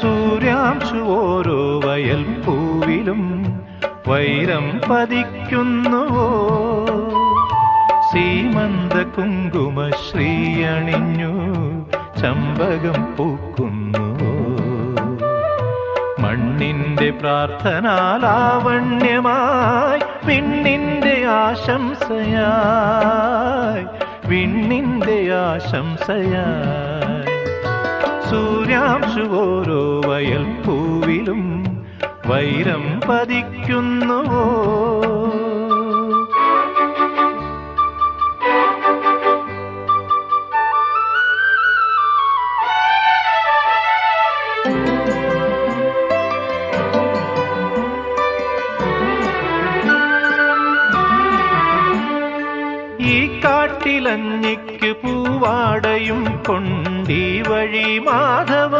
സൂര്യാംശു ഓരോ വയൽ പൂവിലും വൈരം പതിക്കുന്നുവോ? സീമന്ത കുങ്കുമ ശ്രീയണിഞ്ഞു ചമ്പകം പൂക്കുന്നുവോ? മണ്ണിന്റെ പ്രാർത്ഥനാലാവണ്യമായി പിണ്ണിന്റെ ആശംസയായി പിണ്ണിന്റെ ആശംസയായി. സൂര്യാംശു ഓരോ വയൽ പൂവിലും വൈരം പതിക്കുന്നു ഈ പൂവാടയും കൊണ്ടീ വഴി മാധവ